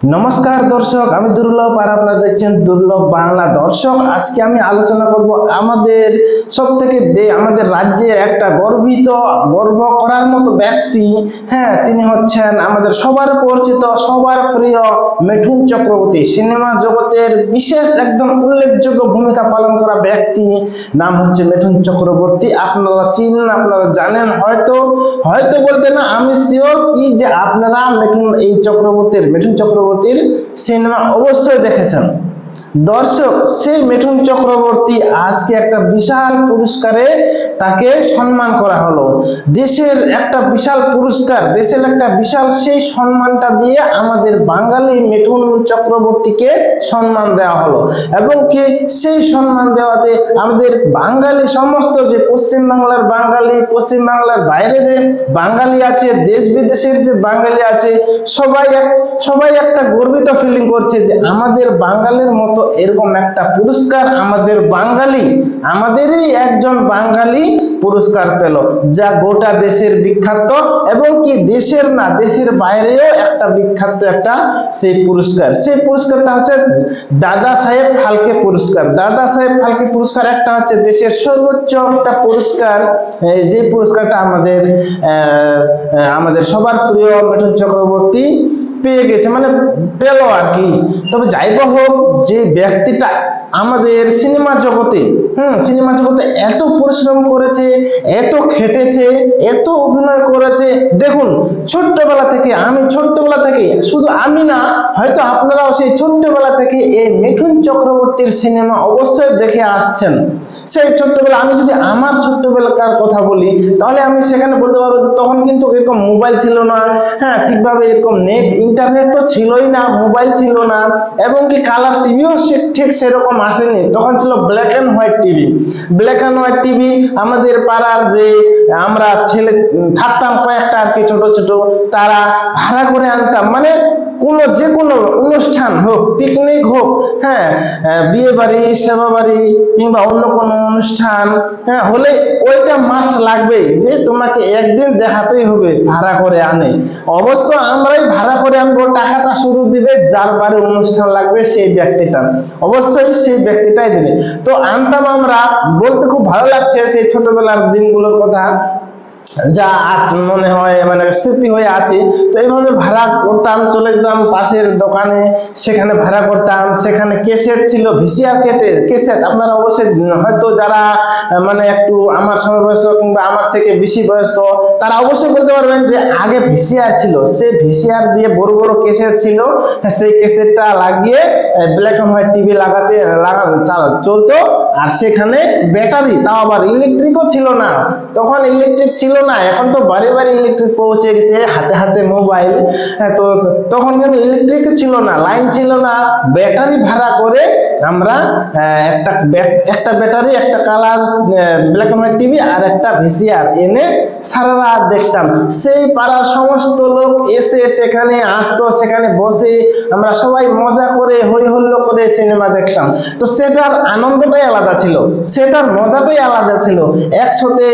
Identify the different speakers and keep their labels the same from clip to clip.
Speaker 1: নমস্কার দর্শক, আমি দুর্লভ আর আপনারা দেখছেন দুর্লভ বাংলা দর্শক। আজকে আমি আলোচনা করব আমাদের সব থেকে আমাদের রাজ্যের একটা গর্বিত, গর্ব করার মতো ব্যক্তি। হ্যাঁ তিনি হচ্ছেন আমাদের সবার পরিচিত, সবার প্রিয় মিঠুন চক্রবর্তী। সিনেমা জগতের বিশেষ একদম উল্লেখযোগ্য ভূমিকা পালন করা ব্যক্তি। নাম হচ্ছে মিঠুন চক্রবর্তী। আপনারা চিনেন, আপনারা জানেন, হয়তো হয়তো বলতে না, আমি শিওর কি যে আপনারা মিঠুন এই চক্রবর্তীর মিঠুন চক্রবর্তীর সিনেমা অবশ্যই দেখেছেন। দর্শক, সেই মিঠুন চক্রবর্তী আজকে একটা বিশাল পুরস্কারে তাকে সম্মান করা হলো। দেশের একটা বিশাল পুরস্কার, দেশের একটা বিশাল সেই সম্মানটা দিয়ে আমাদের বাঙালি মিঠুন চক্রবর্তীকে সম্মান দেওয়া হলো। এবং কি সেই সম্মান দেওয়াতে আমাদের বাঙালি সমস্ত যে পশ্চিম বাংলার বাঙালি পশ্চিম বাংলার বাইরে যে বাঙালি আছে দেশ বিদেশের যে বাঙালি আছে, সবাই সবাই একটা গর্বিত ফিলিং করছে যে আমাদের বাঙালির মতো এরকম একটা পুরস্কার আমাদের বাঙালি, আমাদেরই একজন বাঙালি পুরস্কার পেল, যা গোটা দেশের বিখ্যাত এবং কি দেশের না, দেশের বাইরেও একটা বিখ্যাত একটা সেই পুরস্কার। সেই পুরস্কারটা হচ্ছে দাদা সাহেব ফালকে পুরস্কার। দাদা সাহেব ফালকে পুরস্কার একটা হচ্ছে দেশের সর্বোচ্চ একটা পুরস্কার। যে পুরস্কারটা আমাদের আমাদের সবার প্রিয় মিঠুন চক্রবর্তী পেয়ে গেছে মানে পেল আর কি। তবে যাই হোক যে ব্যক্তিটা আমাদের সিনেমা জগতে, হুম, সিনেমা জগতে এত পরিশ্রম করেছে, এত খেটেছে, এত অভিনয় করেছে। দেখুন, ছোট্টবেলা থেকে, আমি ছোট্টবেলা থেকে, শুধু আমি না, হয়তো আপনারাও সেই ছোট্টবেলা থেকে এই মিঠুন চক্রবর্তীর সিনেমা অবশ্যই দেখে আসছেন। সেই ছোট্টবেলা, আমি যদি আমার ছোট্টবেলাকার কথা বলি, তাহলে আমি সেখানে বলতে পারব তখন কিন্তু এরকম মোবাইল ছিল না। হ্যাঁ ঠিকভাবে এরকম নেট ইন্টারনেট তো ছিলই না, মোবাইল ছিল না, এবং কি কালার টিভিও ঠিক সেরকম আসেনি। তখন ছিল black and white TV black and white TV আমাদের পাড়ার যে আমরা ছেলে থাকতাম কয়েকটা আর কি ছোট ছোট, তারা ভাড়া করে আনতাম। মানে কোনো যে কোনো অনুষ্ঠান হোক পিকনিক হোক হ্যাঁ বিয়ে বাড়ি সেবা বাড়ি কিংবা অন্য কোনো অনুষ্ঠান হ্যাঁ হলে ওইটা মাস্ট লাগবে যে তোমাকে একদিন দেখাতেই হবে ভাড়া করে আনে। অবশ্য আমরাই ভাড়া করে আনব, টাকাটা শুধু দিবে, যার বাড়ি অনুষ্ঠান লাগবে সেই ব্যক্তিটা। অবশ্যই সেই ব্যক্তিটাই দেবে। তো আনতাম আমরা, বলতে খুব ভালো লাগছে সেই ছোটবেলার দিনগুলোর কথা। যা আজ মনে হয় মানে স্মৃতি হয়ে আছে। তো এইভাবে ভাড়া করতাম, চলে যেতাম পাশের দোকানে, সেখানে ভাড়া করতাম। সেখানে কেসেট ছিল ভিসিআর কেটে কেসেট আপনারা অবশ্যই হয়তো যারা মানে একটু আমার সমবয়স্ক কিংবা আমার থেকে বেশি বয়স্ক, তারা অবশ্যই বলতে পারবেন যে আগে ভিসিআর ছিল। সেই ভিসিআর দিয়ে বড় বড় কেসেট ছিল। সেই কেসেটটা লাগিয়ে ব্ল্যাক অ্যান্ড হোয়াইট টিভি লাগাতে, লাগা, চাল- চলতো। আর সেখানে ব্যাটারি তাও আবার ইলেকট্রিকও ছিল না। তখন ইলেকট্রিক ছিল না, এখন তো বাড়ি বাড়ি ইলেকট্রিক পৌঁছে গেছে, হাতে হাতে মোবাইল তো তখন কিন্তু ইলেকট্রিক ছিল না লাইন ছিল না ব্যাটারি ভাড়া করে আমরা একটা একটা ব্যাটারি একটা কালার ব্ল্যাক অ্যান্ড টিভি আর একটা ভিসিআর এনে সারা রাত দেখতাম। সেই পাড়ার সমস্ত লোক এসে সেখানে আসতো, সেখানে বসে আমরা সবাই মজা করে হই হল্লো করে সিনেমা দেখতাম। তো সেটার আনন্দটাই আলাদা ছিল, সেটার মজাটাই আলাদা ছিল। একসাথে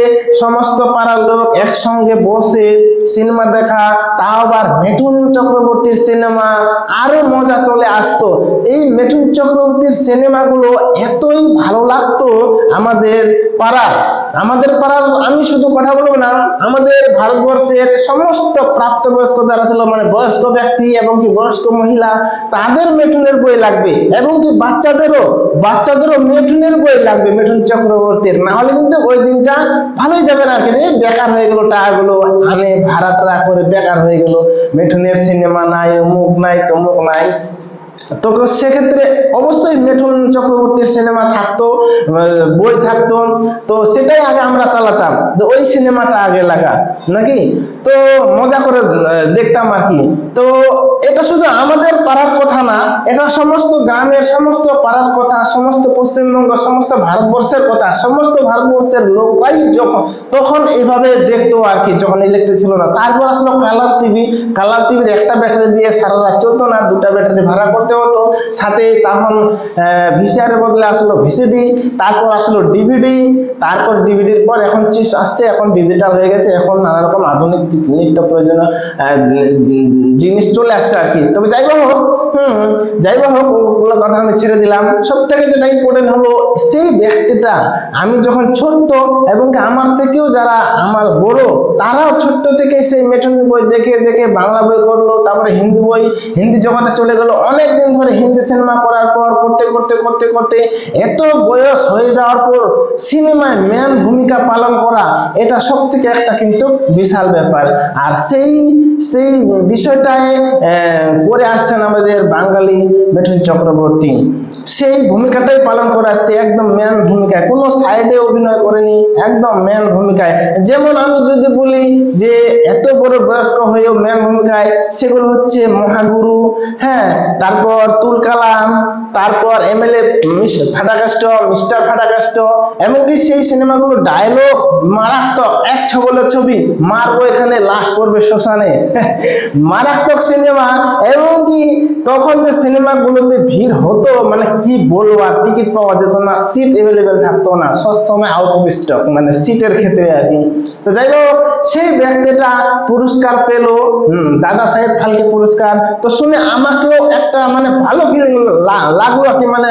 Speaker 1: সমস্ত পাড়ার লোক একসঙ্গে বসে সিনেমা দেখা, তাও আবার মিঠুন চক্রবর্তীর সিনেমা, আরও মজা চলে আসতো। এই মিঠুন চক্রবর্তীর সিনেমাগুলো এতই ভালো লাগতো আমাদের পাড়ার। আমাদের পাড়ার আমি শুধু কথা বলব না, আমাদের ভারতবর্ষের সমস্ত প্রাপ্তবয়স্ক যারা ছিল মানে বয়স্ক ব্যক্তি এবং কি বয়স্ক মহিলা, তাদের মিঠুনের বই লাগবে এবং কি বাচ্চাদেরও বাচ্চাদেরও মিঠুনের বই লাগবে, মিঠুন চক্রবর্তীর। না হলে কিন্তু ওই দিনটা ভালোই যাবে না কিন্তু বেকার হয়ে গেল, টাকাগুলো আনে ভাড়া টাড়া করে বেকার হয়ে গেল। মিঠুনের সিনেমা নাই, অমুক নাই, তমুক নাই। তো সেক্ষেত্রে অবশ্যই মিঠুন চক্রবর্তীর সিনেমা থাকতো বই থাকতো। তো সেটাই আগে আমরা চালাতাম। ওই সিনেমাটা আগে লাগা, নাকি? তো মজা করে দেখতাম আর কি। তো এটা শুধু আমাদের পাড়ার কথা না, এটা সমস্ত গ্রামের সমস্ত পাড়ার কথা, সমস্ত পশ্চিমবঙ্গ, সমস্ত ভারতবর্ষের কথা, সমস্ত ভারতবর্ষের লোকরাই যখন, তখন এইভাবে দেখতো আর কি, যখন ইলেকট্রিক ছিল না। তারপর আসলো কালার টিভি। কালার টিভির একটা ব্যাটারি দিয়ে সারা রাত চলতো না, দুটা ব্যাটারি ভাড়া করতে। হতো, সাথে তখন ভিসিআর বদলে আসলো ভিসিডি তারপর আসলো ডিভিডি তারপর ডিভিডির পর এখন চিপস আসছে, এখন ডিজিটাল হয়ে গেছে, এখন নানা রকম আধুনিক নিত্য প্রয়োজনীয় জিনিস চলে আসছে আর কি। তবে যাই হোক হুম, যাই বা হোক, ওগুলো কথা আমি ছেড়ে দিলাম। সব থেকে যেটা ইম্পর্টেন্ট হলো, সেই ব্যক্তিটা আমি যখন ছোট্ট এবং আমার থেকেও যারা আমার বড়, তারাও ছোট্ট থেকে সেই মেটন বই দেখে দেখে বাংলা বই করল, তারপরে হিন্দি বই, হিন্দি জগতে চলে গেল। অনেক দিন ধরে হিন্দি সিনেমা করার পর, করতে করতে করতে করতে এত বয়স হয়ে যাওয়ার পর সিনেমায় মেন ভূমিকা পালন করা, এটা সব থেকে একটা কিন্তু বিশাল ব্যাপার। আর সেই সেই বিষয়টায় করে আসছেন আমাদের বাঙালি মিঠুন চক্রবর্তী। সেই ভূমিকাটাই পালন করে আসছে, একদম মেন ভূমিকা কোনো সাইডে অভিনয় করেনি একদম মেন ভূমিকায়। যেমন আমি যদি বলি যে, এত বড় বয়স্ক হয়েও মেন ভূমিকায়, সেগুলো হচ্ছে মহাগুরু হ্যাঁ তারপর তুল কালাম, তারপর এমএলএ ফাটাকাষ্ট, মিস্টার ফাটাকাষ্ট, এমনকি সেই সিনেমাগুলো ডায়লগ মারাত্মক, এক ছবলের ছবি, মারবো এখানে লাশ করবে শ্মশানে। মারাত্মক সিনেমা, এমনকি তখন যে সিনেমাগুলোতে ভিড় হতো মানে কি বলব, আর টিকিট পাওয়া যেত না সিট অ্যাভেলেবেল থাকতো না, সবসময় আউট অফ স্টক মানে সিটের ক্ষেত্রে আর কি। তো যাই হোক, সেই ব্যক্তিটা পুরস্কার পেল। দাদা সাহেব ফালকে পুরস্কার। তো শুনে আমাকেও একটা মানে ভালো ফিলিং লাগল আর কি মানে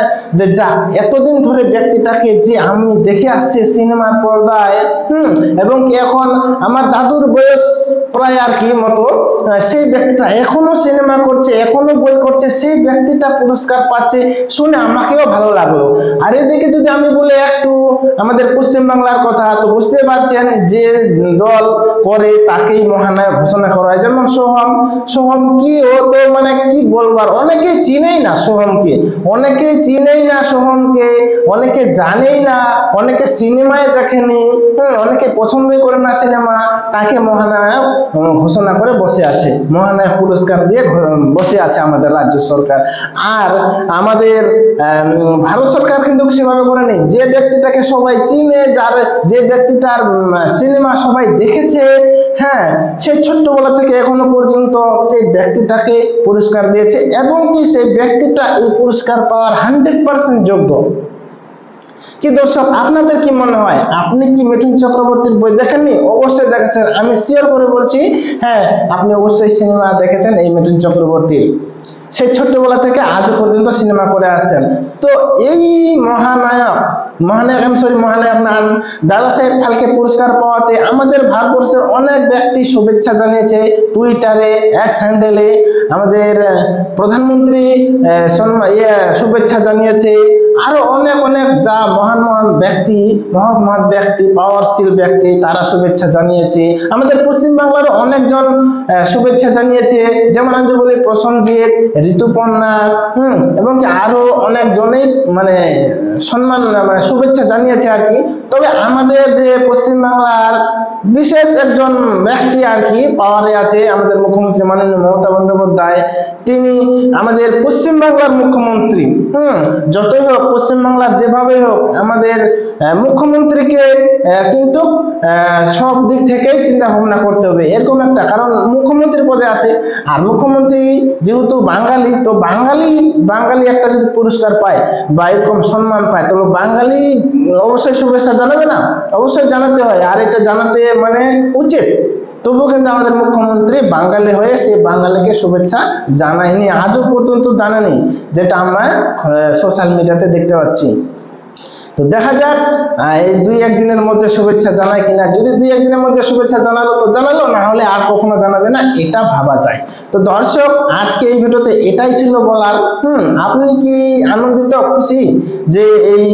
Speaker 1: যে এতদিন ধরে ব্যক্তিটাকে যে আমি দেখে আসছি সিনেমার পর্দায়, হুম, এবং এখন আমার দাদুর বয়স প্রায় আর কি মতো সেই ব্যক্তিটা এখনও সিনেমা করছে, এখনও বই করছে, সেই ব্যক্তিটা পুরস্কার পাচ্ছে শুনে আমাকেও ভালো লাগল। আর এদিকে যদি আমি বলে একটু আমাদের পশ্চিম বাংলার কথা তো বুঝতে পারছেন যে দল করে তাকেই মহানায়ক ঘোষণা করা হয়। যেমন সোহম সোহম কি ও তো মানে কি বলবার অনেকে চিনেই না সোহমকে অনেকে চিনেই না সোহমকে অনেকে জানেই না অনেকে সিনেমায় দেখেনি অনেকে পছন্দই করে না সিনেমা তাকে মহানায়ক ঘোষণা করে বসে আছে মহানায়ক পুরস্কার দিয়ে বসে আছে আমাদের রাজ্য সরকার। আর আমাদের আম, ভারত সরকার কিন্তু সেভাবে করেনি। যে ব্যক্তিটাকে সবাই চিনে যার যে ব্যক্তিটার সিনেমা সবাই দেখেছে হ্যাঁ সেই ছোট্টবেলা থেকে এখনও পর্যন্ত সেই ব্যক্তিটাকে পুরস্কার দিয়েছে এবং কি সেই ব্যক্তিটা এই পুরস্কার পাওয়ার হান্ড্রেড পার্সেন্ট যোগ্য। কি দর্শক, আপনাদের কি মনে হয়? আপনি কি মিঠুন চক্রবর্তীর বই দেখেননি? অবশ্যই দেখেছেন। আমি শিওর করে বলছি হ্যাঁ আপনি অবশ্যই সিনেমা দেখেছেন এই মিঠুন চক্রবর্তীর। সেই ছোট্টবেলা থেকে আজও পর্যন্ত সিনেমা করে আসছেন। তো এই মহানায়ক মহানায়ক সরি, মহানায়ক না দাদা পুরস্কার পাওয়াতে আমাদের ভারতবর্ষের অনেক ব্যক্তি শুভেচ্ছা জানিয়েছে টুইটারে এক্স হ্যান্ডেলে আমাদের প্রধানমন্ত্রী ইয়ে শুভেচ্ছা জানিয়েছে। অনেক অনেক যা মহান মহান ব্যক্তি মহান ব্যক্তি পাওয়ারশীল ব্যক্তি, তারা শুভেচ্ছা জানিয়েছে। আমাদের পশ্চিমবাংলার অনেকজন শুভেচ্ছা জানিয়েছে। যেমন আমি বলি প্রসঞ্জিৎ, ঋতুপর্ণা, হুম, এবং আরও অনেকজনেই মানে সম্মান মানে শুভেচ্ছা জানিয়েছে আর কি। তবে আমাদের যে পশ্চিমবাংলার বিশেষ একজন ব্যক্তি আর কি পাওয়ারে আছে আমাদের মুখ্যমন্ত্রী মাননীয় মমতা বন্দ্যোপাধ্যায়, তিনি আমাদের পশ্চিমবাংলার মুখ্যমন্ত্রী। হুম, যতই হোক, পশ্চিমবাংলার যেভাবে হোক, আমাদের মুখ্যমন্ত্রীকে কিন্তু সব দিক থেকেই চিন্তা ভাবনা করতে হবে। এরকম একটা, কারণ মুখ্যমন্ত্রীর পদে আছে। আর মুখ্যমন্ত্রী যেহেতু বাঙালি, তো বাঙালি বাঙালি একটা যদি পুরস্কার পায় বা এরকম সম্মান পায় তাহলে বাঙালি অবশ্যই শুভেচ্ছা জানাবে না, অবশ্যই জানাতে হয়। আর এটা জানাতে মানে উচিত। তবুও কিন্তু আমাদের মুখ্যমন্ত্রী বাঙালি হয়ে সে বাঙালিকে শুভেচ্ছা জানায়নি। আজও পর্যন্ত জানানি যেটা আমরা সোশ্যাল মিডিয়াতে দেখতে পাচ্ছি। তো দেখা যাক এই দুই একদিনের মধ্যে শুভেচ্ছা জানায় কিনা। যদি দুই একদিনের মধ্যে শুভেচ্ছা জানালো তো জানালো, না হলে আর কখনো জানাবে না, এটা ভাবা যায়। তো দর্শক, আজকে এই ভিডিওতে এটাই ছিল বলার। হুম, আপনি কি আনন্দিত, খুশি যে এই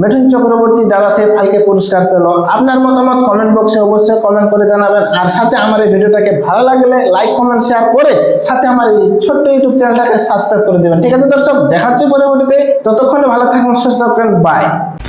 Speaker 1: মিঠুন চক্রবর্তী দাদা সাহেব ফালকে পুরস্কার পেল? আপনার মতামত কমেন্ট বক্সে অবশ্যই কমেন্ট করে জানাবেন। আর সাথে আমার এই ভিডিওটাকে ভালো লাগলে লাইক কমেন্ট শেয়ার করে সাথে আমার এই ছোট্ট ইউটিউব চ্যানেলটাকে সাবস্ক্রাইব করে দেবেন। ঠিক আছে দর্শক, দেখাচ্ছে পরবর্তীতে। ততক্ষণে ভালো থাকুন, সুস্থ থাকবেন বাই Bye.